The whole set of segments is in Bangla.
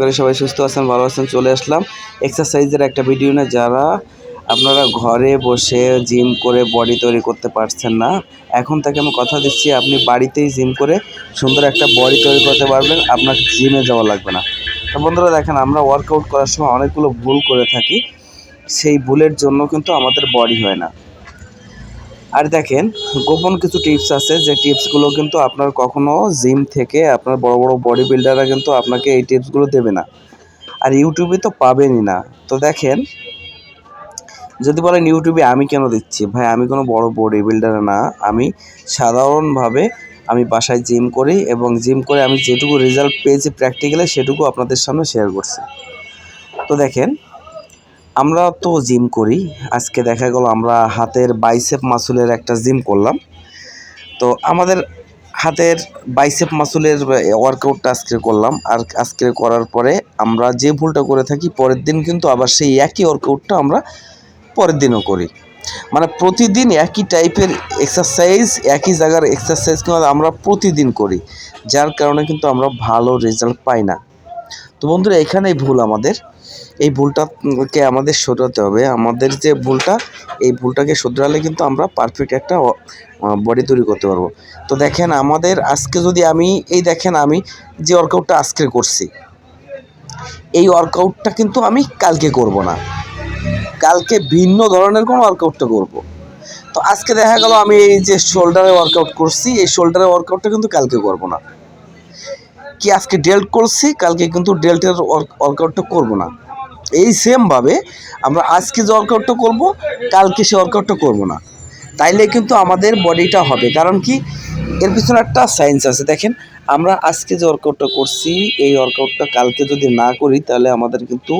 করি সবাই সুস্থ আছেন, ভালো আছেন, চলে আসলাম এক্সারসাইজের একটা ভিডিও না যারা আপনারা ঘরে বসে জিম করে বডি তৈরি করতে পারছেন না, এখন থেকে আমি কথা দিচ্ছি, আপনি বাড়িতেই জিম করে সুন্দর একটা বডি তৈরি করতে পারবেন, আপনার জিমে যাওয়া লাগবে না। তো বন্ধুরা দেখেন, আমরা ওয়ার্কআউট করার সময় অনেকগুলো ভুল করে থাকি, সেই ভুলের জন্য কিন্তু আমাদের বডি হয় না। আর দেখেন, গোপন কিছু টিপস আছে যে টিপসগুলো কিন্তু আপনার কখনো জিম থেকে আপনার বড় বড় বডি বিল্ডাররা কিন্তু আপনাকে এই টিপসগুলো দেবে না। আর ইউটিউবে তো পাবেনই না। তো দেখেন, যদি বলেন ইউটিউবে আমি কেন দিচ্ছি? ভাই, আমি কোনো বড় বডি বিল্ডার না। আমি সাধারণভাবে আমি বাসায় জিম করি এবং জিম করে আমি যেটুকু রেজাল্ট পেয়েছি প্র্যাকটিক্যালে সেটুকু আপনাদের সামনে শেয়ার করছি। তো দেখেন আমরা তো জিম করি। আজকে দেখা গেল আমরা হাতের বাইসেপ মাসুলের একটা জিম করলাম। তো আমাদের হাতের বাইসেপ মাসুলের ওয়ার্কআউটটা আজকে করলাম। আর আজকে করার পরে আমরা যে ভুলটা করে থাকি, পরের দিন কিন্তু আবার সেই একই ওয়ার্কআউটটা আমরা পরের দিনও করি। মানে প্রতিদিন একই টাইপের এক্সারসাইজ একই জায়গার এক্সারসাইজ কিন্তু আমরা প্রতিদিন করি। যার কারণে কিন্তু আমরা ভালো রেজাল্ট পাই না। তো বন্ধুরা, এখানেই ভুল আমাদের। এই ভুলটাকে আমাদের শোধরাতে হবে। আমাদের যে ভুলটা, এই ভুলটাকে শোধরালে কিন্তু আমরা পারফেক্ট একটা বডি তৈরি করতে পারব। তো দেখেন, আমাদের আজকে যদি আমি, এই দেখেন আমি যে ওয়ার্কআউটটা আজকে করছি, এই ওয়ার্কআউটটা কিন্তু আমি কালকে করব না। কালকে ভিন্ন ধরনের কোনো ওয়ার্কআউটটা করব। তো আজকে দেখা গেল আমি এই যে শোল্ডারে ওয়ার্কআউট করছি, এই শোল্ডারে ওয়ার্কআউটটা কিন্তু কালকে করব না। কি আজকে ডেল্ট করছি, কালকে কিন্তু ডেল্টের ওয়ার্কআউটটা করব না। এই সেমভাবে আমরা আজকে যে ওয়ার্কআউটটা করব, কালকে সে ওয়ার্কআউটটা করব না। তাইলে কিন্তু আমাদের বডিটা হবে। কারণ কি? এর পিছনে একটা সায়েন্স আছে। দেখেন, আমরা আজকে যে ওয়ার্কআউটটা করছি, এই ওয়ার্কআউটটা কালকে যদি না করি, তাহলে আমাদের কিন্তু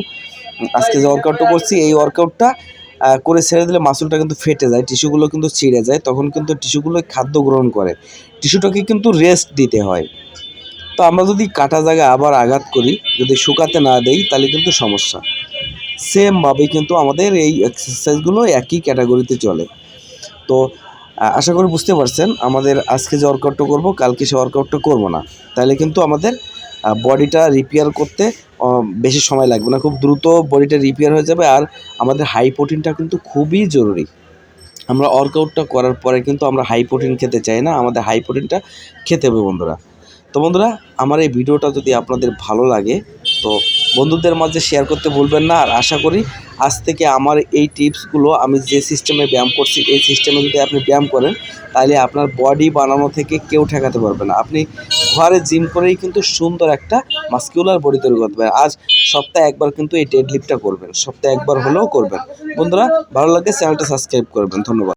আজকে যে ওয়ার্কআউটটা করছি, এই ওয়ার্কআউটটা করে ছেড়ে দিলে মাসুলটা কিন্তু ফেটে যায় টিস্যুগুলো কিন্তু ছিঁড়ে যায়, তখন কিন্তু টিস্যুগুলো খাদ্য গ্রহণ করে। টিস্যুটাকে কিন্তু রেস্ট দিতে হয়। তো আমরা যদি কাটা জায়গায় আবার আঘাত করি, যদি শুকাতে না দেই, তাহলে কিন্তু সমস্যা। সেমভাবে কিন্তু আমাদের এই এক্সারসাইজগুলো একই ক্যাটাগরিতে চলে। তো আশা করি বুঝতে পারছেন, আমাদের আজকে যে ওয়ার্কআউটটা করব, কালকে সে ওয়ার্কআউটটা করব না। তাহলে কিন্তু আমাদের বডিটা রিপেয়ার করতে বেশি সময় লাগবে না। খুব দ্রুত বডিটা রিপেয়ার হয়ে যাবে আর আমাদের হাই প্রোটিনটা কিন্তু খুবই জরুরি। আমরা ওয়ার্কআউটটা করার পরে কিন্তু আমরা হাই প্রোটিন খেতে চাই না, আমাদের হাই প্রোটিনটা খেতে হবে বন্ধুরা। তো বন্ধুরা, আমার এই ভিডিওটা যদি আপনাদের ভালো লাগে, তো বন্ধুদের মাঝে শেয়ার করতে ভুলবেন না। আর আশা করি আজ থেকে আমার এই টিপসগুলো আমি যে সিস্টেমে ব্যায়াম করছি, এই সিস্টেমে যদি আপনি ব্যায়াম করেন, তাহলে আপনার বডি বানানো থেকে কেউ ঠেকাতে পারবে না। আপনি ঘরে জিম করেই কিন্তু সুন্দর একটা মাস্কিউলার বডি তৈরি করতে পারেন। আজ সপ্তাহে একবার কিন্তু এই ডেড লিফটটা করবেন, সপ্তাহে একবার হলেও করবেন। বন্ধুরা, ভালো লাগে চ্যানেলটা সাবস্ক্রাইব করবেন। ধন্যবাদ।